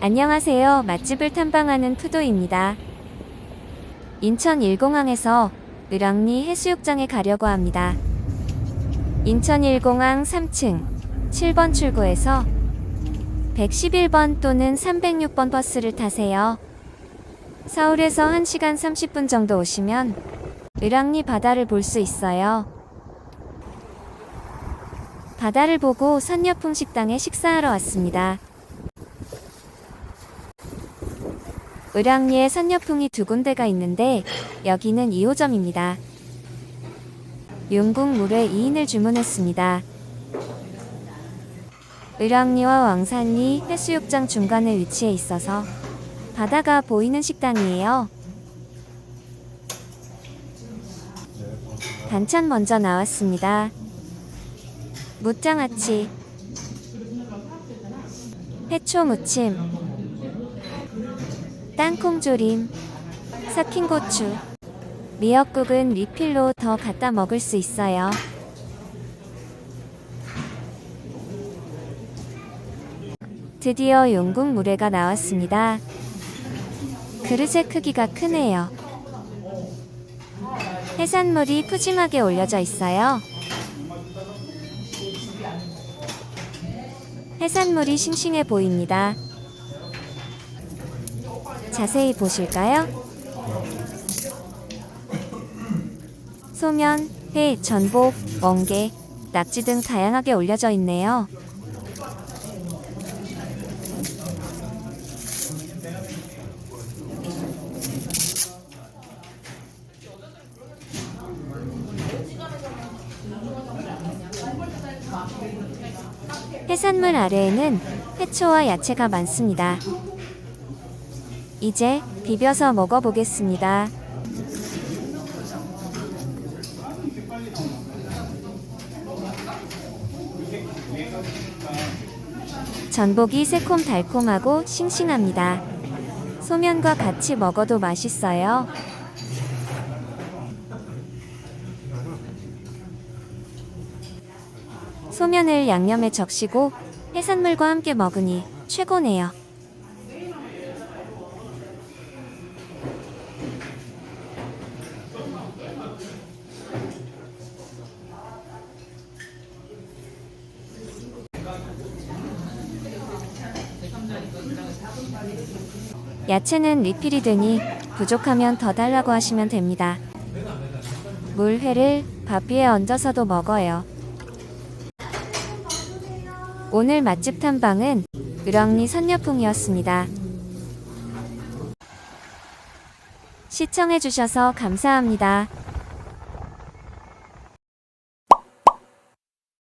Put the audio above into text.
안녕하세요. 맛집을 탐방하는 푸도입니다. 인천 일공항에서 을왕리 해수욕장에 가려고 합니다. 인천 일공항 3층 7번 출구에서 111번 또는 306번 버스를 타세요. 서울에서 1시간 30분 정도 오시면 을왕리 바다를 볼 수 있어요. 바다를 보고 선여풍 식당에 식사하러 왔습니다. 을왕리에 선여풍이 두 군데가 있는데 여기는 2호점입니다. 용국 물회 2인을 주문했습니다. 을왕리와 왕산리 해수욕장 중간에 위치해 있어서 바다가 보이는 식당이에요. 반찬 먼저 나왔습니다. 무장아찌, 해초 무침, 땅콩조림, 삭힌 고추, 미역국은 리필로 더 갖다 먹을 수 있어요. 드디어 용국 물회가 나왔습니다. 그릇의 크기가 크네요. 해산물이 푸짐하게 올려져 있어요. 해산물이 싱싱해 보입니다. 자세히 보실까요? 소면, 회, 전복, 멍게, 낙지 등 다양하게 올려져 있네요. 해산물 아래에는 해초와 야채가 많습니다. 이제 비벼서 먹어보겠습니다. 전복이 새콤달콤하고 싱싱합니다. 소면과 같이 먹어도 맛있어요. 소면을 양념에 적시고 해산물과 함께 먹으니 최고네요. 야채는 리필이 되니 부족하면 더 달라고 하시면 됩니다. 물회를 밥 위에 얹어서도 먹어요. 오늘 맛집 탐방은 을왕리 선녀풍이었습니다. 시청해주셔서 감사합니다.